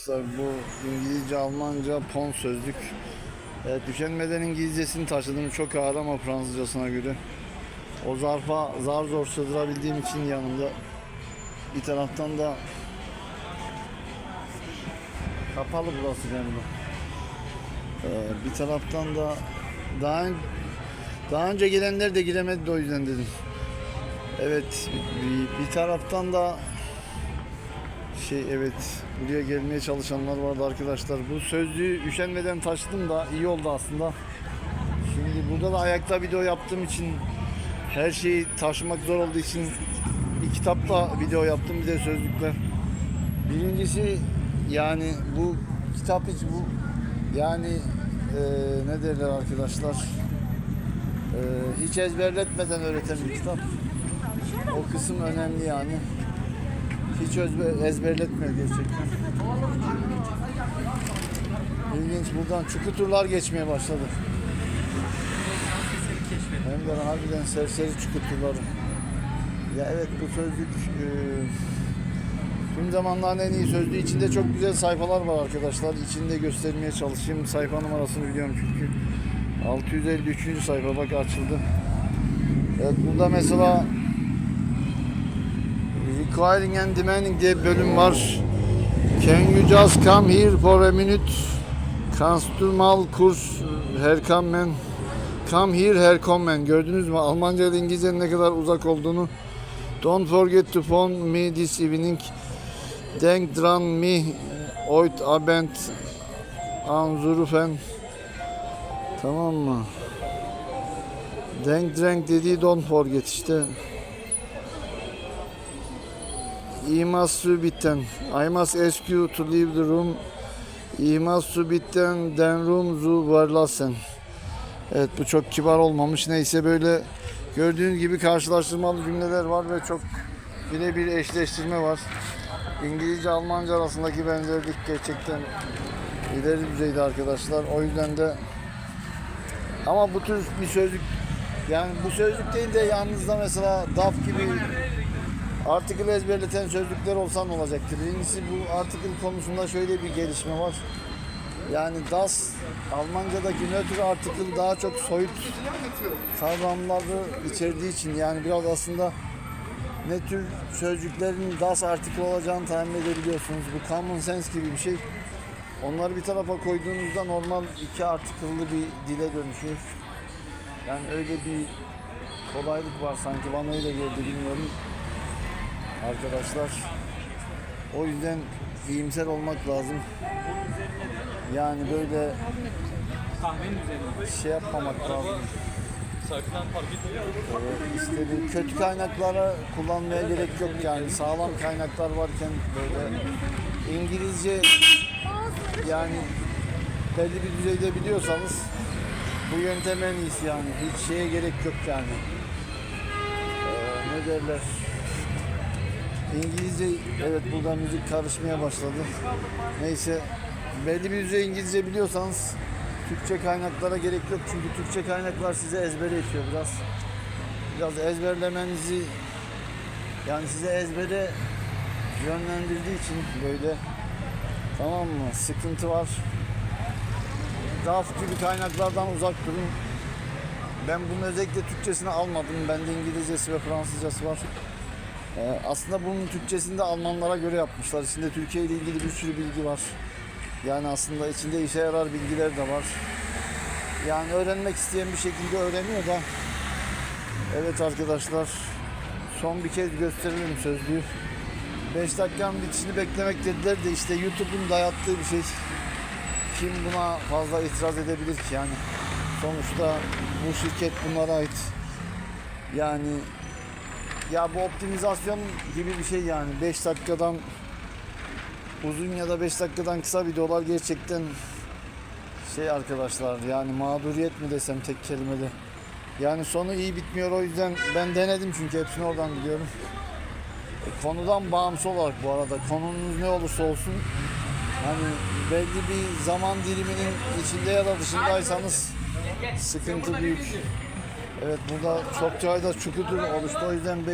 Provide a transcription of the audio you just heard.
Arkadaşlar bu İngilizce, Almanca, pon sözlük. Evet, üşenmeden İngilizcesini taşıdım. Çok ağır ama Fransızcasına göre. O zarfa zar zor sığdırabildiğim için yanımda. Bir taraftan da kapalı burası galiba. Ee, bir taraftan da daha daha önce gelenler de giremedi de o yüzden dedim. Evet bir, bir taraftan da şey evet buraya gelmeye çalışanlar vardı arkadaşlar. Bu sözlüğü üşenmeden taşıdım da iyi oldu aslında. Şimdi burada da ayakta video yaptığım için her şeyi taşımak zor olduğu için bir kitapla video yaptım bir de sözlükler. Birincisi yani bu kitap hiç bu yani eee ne derler arkadaşlar eee, hiç ezberletmeden öğreten bir kitap. O kısım önemli yani. Hiç ezberletmiyor gerçekten. İlginç buradan çukuturlar geçmeye başladı. Hem de harbiden serseri çukuturları. Ya evet bu sözlük e, tüm zamanların en iyi sözlüğü içinde çok güzel sayfalar var arkadaşlar. İçinde göstermeye çalışayım. Sayfa numarasını biliyorum çünkü. 653. sayfa bak açıldı. Evet burada mesela Requiring and Demanding diye bir bölüm var. Can you just come here for a minute? Konstürmal kurs Herkommen. Come here Herkommen. Gördünüz mü? Almanca ile İngilizcenin ne kadar uzak olduğunu. Don't forget to phone me this evening. Denk dran mi oit abend anzurufen. Tamam mı? Denk drank dediği don't forget işte. I must bitten. I must ask you to leave the room. I must bitten den room zu verlassen. Evet bu çok kibar olmamış. Neyse böyle gördüğünüz gibi karşılaştırmalı cümleler var ve çok birebir eşleştirme var. İngilizce Almanca arasındaki benzerlik gerçekten ileri düzeyde arkadaşlar. O yüzden de ama bu tür bir sözlük yani bu sözlük değil de yalnız da mesela DAF gibi article ezberleten sözlükler olsa ne olacaktır? Birincisi bu article konusunda şöyle bir gelişme var. Yani das Almanca'daki nötr article daha çok soyut kavramları içerdiği için yani biraz aslında ne tür sözcüklerin das article olacağını tahmin edebiliyorsunuz. Bu common sense gibi bir şey. Onları bir tarafa koyduğunuzda normal iki article'lı bir dile dönüşüyor. Yani öyle bir kolaylık var sanki bana öyle geldi bilmiyorum arkadaşlar. O yüzden iyimser olmak lazım. Yani böyle şey yapmamak lazım. Ee, bir kötü kaynaklara kullanmaya gerek yok yani sağlam kaynaklar varken böyle İngilizce yani belli bir düzeyde biliyorsanız bu yöntem en iyisi yani hiç şeye gerek yok yani. Ee, ne derler? İngilizce evet burada müzik karışmaya başladı. Neyse belli bir düzey İngilizce biliyorsanız Türkçe kaynaklara gerek yok çünkü Türkçe kaynaklar size ezbere itiyor biraz. Biraz ezberlemenizi yani size ezbere yönlendirdiği için böyle tamam mı sıkıntı var. DAF gibi kaynaklardan uzak durun. Ben bunu özellikle Türkçesini almadım. Bende İngilizcesi ve Fransızcası var. Ee, aslında bunun Türkçesini de Almanlara göre yapmışlar. İçinde Türkiye ile ilgili bir sürü bilgi var. Yani aslında içinde işe yarar bilgiler de var. Yani öğrenmek isteyen bir şekilde öğreniyor da. Evet arkadaşlar. Son bir kez gösterelim sözlüğü. 5 dakikanın bitişini beklemek dediler de işte YouTube'un dayattığı bir şey. Kim buna fazla itiraz edebilir ki yani. Sonuçta bu şirket bunlara ait. Yani ya bu optimizasyon gibi bir şey yani 5 dakikadan uzun ya da 5 dakikadan kısa videolar gerçekten şey arkadaşlar yani mağduriyet mi desem tek kelimede. Yani sonu iyi bitmiyor o yüzden ben denedim çünkü hepsini oradan biliyorum. E, Konudan bağımsız olarak bu arada konunuz ne olursa olsun hani belli bir zaman diliminin içinde ya da dışındaysanız sıkıntı büyük. Evet burada çok çayda çukudur oluştu o yüzden